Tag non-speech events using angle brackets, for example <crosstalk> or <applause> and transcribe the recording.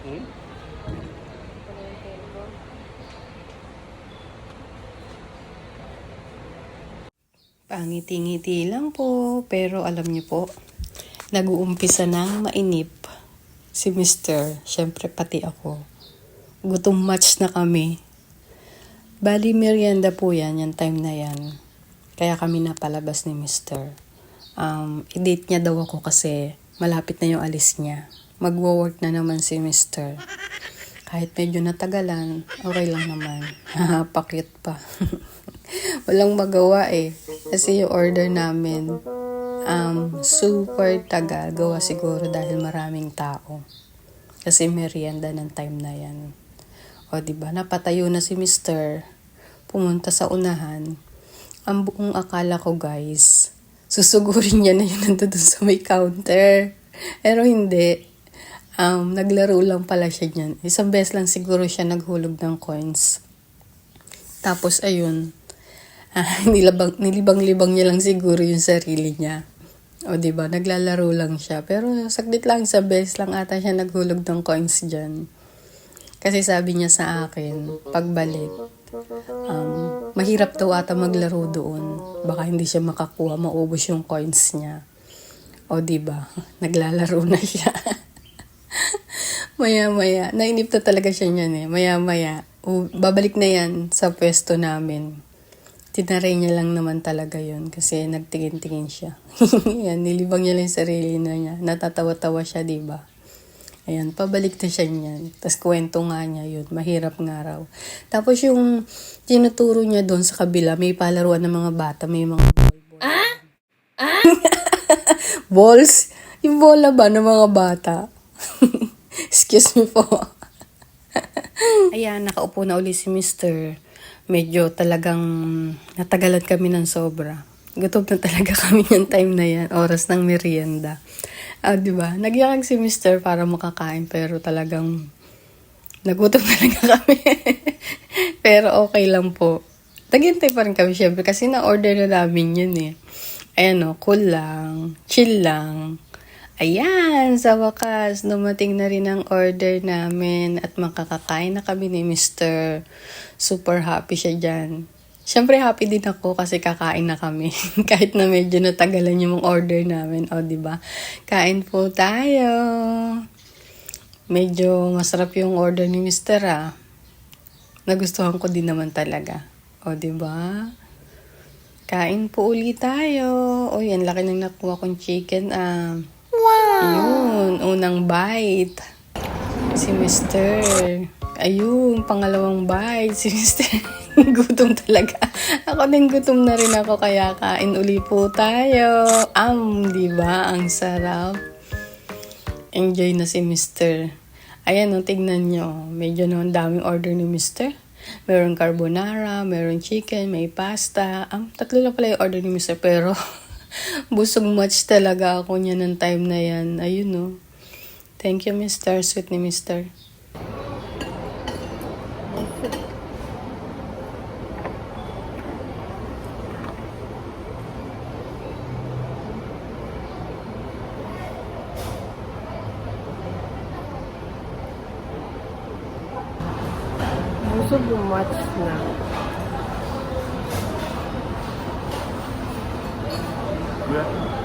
Hmm? Pangiti-ngiti lang po, pero alam niyo po, nag-uumpisa ng mainip si Mr. Siyempre pati ako. Gutom match na kami. Bali merienda po yan, yung time na yan. Kaya kami napalabas ni Mr. Um, i-date niya daw ako kasi malapit na yung alis niya. Magwo-work na naman si Mr. Kahit medyo natagalan, okay lang naman. <laughs> Pakit pa. <laughs> Walang magawa eh. Kasi yung order namin, um, super tagal. Gawa siguro dahil maraming tao. Kasi merienda ng time na yan. O, ba Napatayo na si Mr. Pumunta sa unahan. Ang buong akala ko, guys, susugurin niya na yun nandun sa may counter. Pero hindi. Um, naglaro lang pala siya niyan. Isang beses lang siguro siya naghulog ng coins. Tapos, ayun, <laughs> ah, nilabang, nilibang-libang niya lang siguro yung sarili niya. O, di ba Naglalaro lang siya. Pero, saglit lang, sa beses lang ata siya naghulog ng coins dyan. Kasi sabi niya sa akin, pagbalik, um, mahirap daw ata maglaro doon. Baka hindi siya makakuha, maubos yung coins niya. O, di ba <laughs> Naglalaro na siya. <laughs> Maya-maya. Nainip na talaga siya niyan eh. Maya-maya. O, babalik na yan sa pwesto namin. Tinaray niya lang naman talaga yun kasi nagtingin-tingin siya. <laughs> yan, nilibang niya lang yung sarili na niya. Natatawa-tawa siya, di ba? Ayan, pabalik na siya niyan. Tapos kwento nga niya yun. Mahirap nga raw. Tapos yung tinuturo niya doon sa kabila, may palaruan ng mga bata, may mga ball-ball. Ah? Ah? <laughs> Balls? Yung bola ba ng mga bata? Excuse me po. Ayan, nakaupo na uli si Mr. Medyo talagang natagalan kami ng sobra. Gutom na talaga <laughs> kami yung time na yan, oras ng merienda. Ah, di ba? Nagyakag si Mr. para makakain pero talagang nagutom <laughs> talaga kami. pero okay lang po. Naghintay pa rin kami syempre kasi na-order na namin yun eh. Ayan o, cool lang, chill lang. Ayan, sa wakas, dumating na rin ang order namin at makakakain na kami ni Mr. Super happy siya dyan. Siyempre happy din ako kasi kakain na kami. <laughs> Kahit na medyo natagalan yung order namin. O, di ba? Kain po tayo. Medyo masarap yung order ni Mr. ah. Nagustuhan ko din naman talaga. O, di ba? Kain po ulit tayo. O, yan, laki nang nakuha kong chicken ah. Ayun, unang bite. Si Mr. Ayun, pangalawang bite. Si <laughs> Mr. gutom talaga. Ako din gutom na rin ako kaya kain uli po tayo. Am, di ba? Ang sarap. Enjoy na si Mr. Ayan, oh, tignan nyo. Medyo no, ang daming order ni Mr. Meron carbonara, meron chicken, may pasta. Um, tatlo lang pala yung order ni Mr. Pero <laughs> <laughs> busog much talaga ako niya ng time na yan. Ayun no. Thank you, Mr. Sweet ni Mr. Busog yung match na. Yeah.